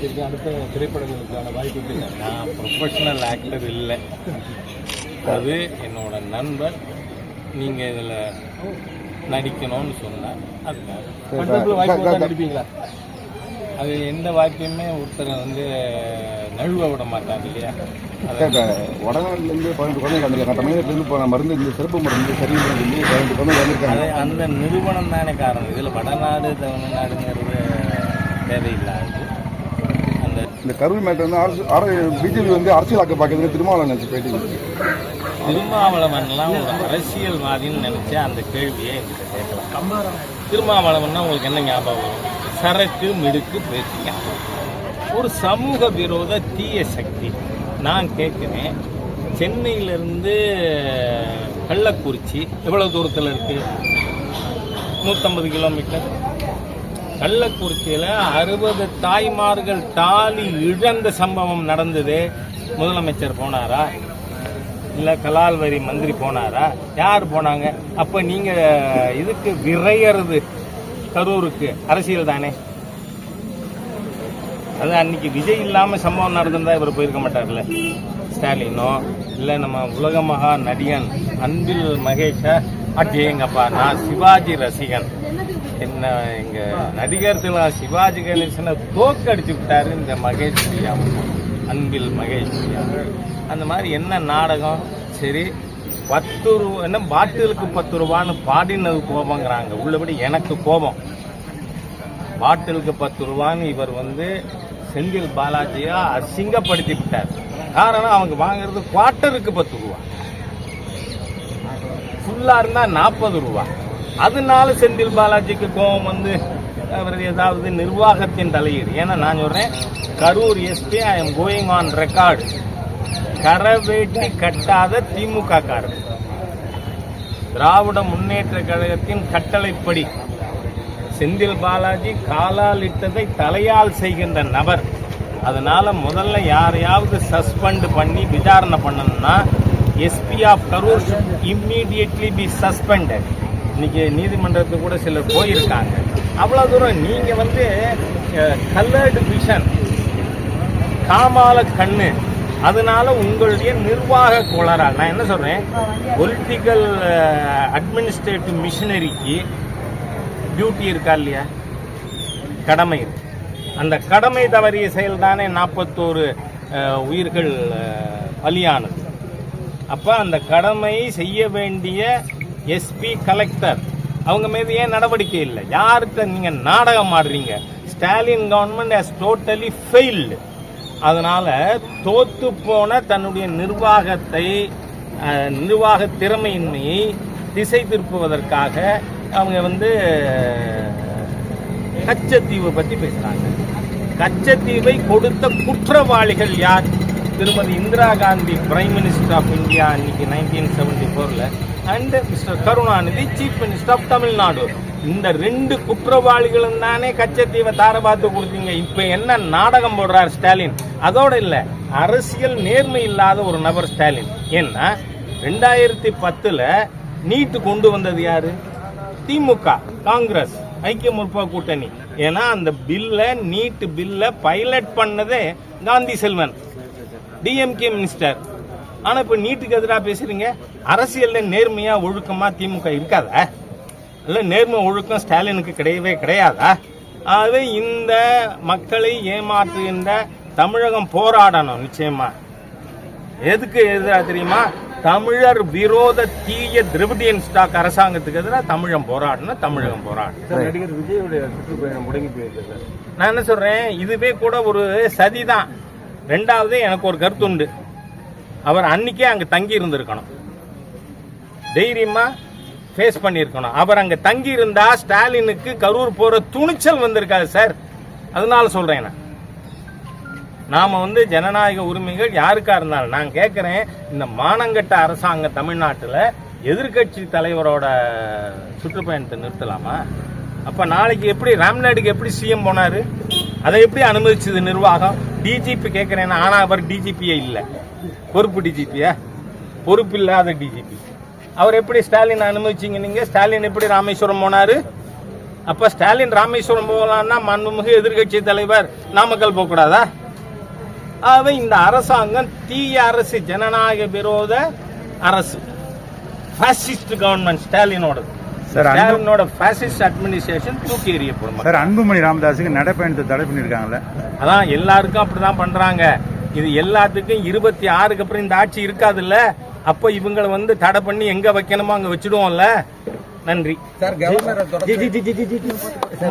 நடிச்சிருக்கேன் அடுத்த திரைப்படங்களுக்கான வாய்ப்பு இல்லை நான் ப்ரொஃபஷனல் ஆக்டர் இல்லை. அது என்னோட நண்பர். நீங்கள் இதில் நடிக்கணும்னு சொன்னார். அதுக்காக படத்துல வாய்ப்பு நடிப்பீங்களா? அது எந்த வாய்ப்பையுமே ஒருத்தரை வந்து நழுவ விட மாட்டாங்க இல்லையா? அது வடநாட்டிலேருந்து பதினெட்டு குழந்தைங்க வந்திருக்காங்க. தமிழகத்துலேருந்து இப்போ மருந்து இந்த சிறப்பு மருந்து சரியில்லை சொல்லி பதினெட்டு குழந்தைங்க வந்திருக்காங்க. அது அந்த நிறுவனம் தானே காரணம். இதில் வடநாடு தமிழ்நாடுங்கிறது தேவையில்லாது. இந்த கரூர் மேட்டர் வந்து அரசு பிஜேபி வந்து அரசியலாக்க பார்க்குறதுக்கு திருமாவளவன் நினச்சி பேட்டி திருமாவளவன்லாம் ஒரு அரசியல்வாதின்னு நினைச்சா அந்த கேள்வியை என்கிட்ட கேட்கலாம் திருமாவளவன்னா உங்களுக்கு என்ன ஞாபகம் சரக்கு மிடுக்கு பேச்சு ஞாபகம். ஒரு சமூக விரோத தீய சக்தி. நான் கேட்குறேன் சென்னையிலிருந்து கள்ளக்குறிச்சி எவ்வளோ தூரத்தில் இருக்குது நூற்றம்பது கிலோமீட்டர். கள்ளக்குறிச்சியில் அறுபது தாய்மார்கள் தாலி இழந்த சம்பவம் நடந்தது. முதலமைச்சர் போனாரா? இல்லை கலால்வரி மந்திரி போனாரா? யார் போனாங்க? அப்போ நீங்கள் இதுக்கு விரையிறது கரூருக்கு அரசியல் தானே? அது அன்னைக்கு விஜய் இல்லாமல் சம்பவம் நடந்திருந்தா இவர் போயிருக்க மாட்டார்ல. ஸ்டாலினோ இல்லை நம்ம உலக மகா நடிகன் அன்பில் மகேஷா அடேங்கப்பா நான் சிவாஜி ரசிகன். என்ன எங்க நடிகர் திலா சிவாஜி கணேசனை தோக்கடிச்சு விட்டாரு இந்த மகேஷ் பிரியா அன்பில் மகேஷ் பிரியா அந்த மாதிரி என்ன நாடகம்? சரி பத்து ரூபா என்ன பாட்டிலுக்கு பத்து ரூபான்னு பாடினது கோபங்கிறாங்க. உள்ளபடி எனக்கு கோபம். பாட்டிலுக்கு பத்து ரூபான்னு இவர் வந்து செந்தில் பாலாஜியா அசிங்கப்படுத்தி விட்டார் காரணம் அவங்க வாங்குறது குவார்ட்டருக்கு பத்து ரூபா. ஃபுல்லா இருந்தா நாற்பது ரூபா. அதனால செந்தில் பாலாஜிக்கு கோபம் வந்து அவர் ஏதாவது நிர்வாகத்தின் தலையீடு. ஏன்னா நான் சொல்றேன் Karur SP I am going on record கரவேட்டி கட்டாத திமுக காரர் திராவிட முன்னேற்ற கழகத்தின் கட்டளைப்படி செந்தில் பாலாஜி காலால் இட்டதை தலையால் செய்கின்ற நபர். அதனால முதல்ல யாரையாவது சஸ்பெண்ட் பண்ணி விசாரணை பண்ணணும்னா SP of Karur immediately be suspended இன்னைக்கு நீதிமன்றத்துக்கு கூட சிலர் போயிருக்காங்க. அவ்வளோ தூரம் நீங்கள் வந்து கலர்டு விஷன் காமால கண்ணு அதனால உங்களுடைய நிர்வாக கோளாறால் நான் என்ன சொல்கிறேன் பொலிட்டிக்கல் அட்மினிஸ்ட்ரேட்டிவ் மிஷினரிக்கு டியூட்டி இருக்கா இல்லையா? கடமை இருக்கு. அந்த கடமை தவறிய செயல்தானே நாற்பத்தோரு உயிர்கள் பலியானது. அப்போ அந்த கடமை செய்ய வேண்டிய எஸ்பி கலெக்டர் அவங்க மீது ஏன் நடவடிக்கை இல்லை? யாருக்கு நீங்கள் நாடகம் ஆடுறீங்க? Stalin government has totally failed அதனால் தோத்து போன தன்னுடைய நிர்வாகத்தை நிர்வாக திறமையின்மையை திசை திருப்புவதற்காக அவங்க வந்து கச்சத்தீவை பற்றி பேசுகிறாங்க கச்சத்தீவை கொடுத்த குற்றவாளிகள் யார்? திருமதி Indira Gandhi prime minister of India அன்னைக்கு நைன்டீன் செவன்டி ஃபோரில் and mister Karunanidhi chief minister of Tamil Nadu இந்த ரெண்டு குற்றவாளிகளும் தானே கச்சத்தீவை தார பார்த்து கொடுத்தீங்க. இப்போ என்ன நாடகம் போடுறார் ஸ்டாலின்? அதோடு இல்லை அரசியல் நேர்மை இல்லாத ஒரு நபர் ஸ்டாலின். ஏன்னா ரெண்டாயிரத்தி பத்தில் நீட்டு கொண்டு வந்தது யார்? திமுக காங்கிரஸ். ஐக்கிய முற்போக்கு கூட்டணி. ஏன்னா அந்த பில்ல நீட் பில்ல பைலட் பண்ணதே காந்தி செல்வன். டிஎம்கே மினிஸ்டர் ஆனா இப்ப நீட்டுக்கு எதிராக பேசுறீங்க. அரசியல்ல நேர்மையா ஒழுக்கமா திமுக இருக்காதா? இல்ல நேர்மை ஒழுக்கம் ஸ்டாலினுக்கு கிடையவே கிடையாதா? ஆகவே இந்த மக்களை ஏமாற்றுகின்ற தமிழகம் போராடணும் நிச்சயமா. எதுக்கு எதிராக தெரியுமா? தமிழர் விரோத தீய திரவிடியன் ஸ்டாக் அரசாங்கத்துக்கு எதிராக தமிழம் போராடணும் தமிழகம் போராடணும். சார் நடிகர் விஜயோடைய சுற்றுப்பயணம் முடங்கி போயிருக்கு சார். நான் என்ன சொல்றேன்? இதுவே கூட ஒரு சதிதான். ரெண்டாவது எனக்கு ஒரு கருத்து உண்டு. அவர் அன்னைக்கே அங்க தங்கி இருந்திருக்கணும். தைரியமா ஃபேஸ் பண்ணியிருக்கணும். அவர் அங்க தங்கி இருந்தா ஸ்டாலினுக்கு கரூர் போற துணிச்சல் வந்திருக்காது சார். அதனால சொல்றேன் நான். நாம வந்து ஜனநாயக உரிமைகள் யாருக்கா இருந்தாலும் நான் கேட்கிறேன் இந்த மானங்கட்ட அரசாங்கம் தமிழ்நாட்டில் எதிர்க்கட்சி தலைவரோட சுற்றுப்பயணத்தை நிறுத்தலாமா? அப்ப நாளைக்கு எப்படி ராம்நாடுக்கு எப்படி சிஎம் போனாரு? அதை எப்படி அனுமதிச்சது நிர்வாகம்? டிஜிபி கேட்கிறேன் ஆனா அவர் டிஜிபியே இல்லை. பொறுப்பு டிஜிபியா பொறுப்பு இல்லாத டிஜிபி அவர் எப்படி ஸ்டாலின் அனுமதிச்சிங்க நீங்க? ஸ்டாலின் எப்படி ராமேஸ்வரம் போனாரு? அப்ப ஸ்டாலின் ராமேஸ்வரம் போகலாம்னா மாண்புமிகு எதிர்க்கட்சி தலைவர் நாமக்கல் போகக்கூடாதா? ஆகவே இந்த அரசாங்கம் தீய அரசு ஜனநாயக விரோத அரசு. பாசிஸ்ட் கவர்மெண்ட் ஸ்டாலினோட சார், அந்த- ஸ்டாலினோட பாசிஸ்ட் அட்மினிஸ்ட்ரேஷன் தூக்கி எறியப்படும் சார் அன்புமணி ராமதாஸுக்கு நடைப்பயணத்தை தடை பண்ணியிருக்காங்கல்ல? அதான் எல்லாருக்கும் அப்படிதான் பண்றாங்க. இது எல்லாத்துக்கும் இருபத்தி ஆறுக்கு அப்புறம் இந்த ஆட்சி இருக்காதுல்ல? அப்ப இவங்களை வந்து தடை பண்ணி எங்க வைக்கணுமோ அங்க வச்சிடுவோம்ல? நன்றி. Sir governor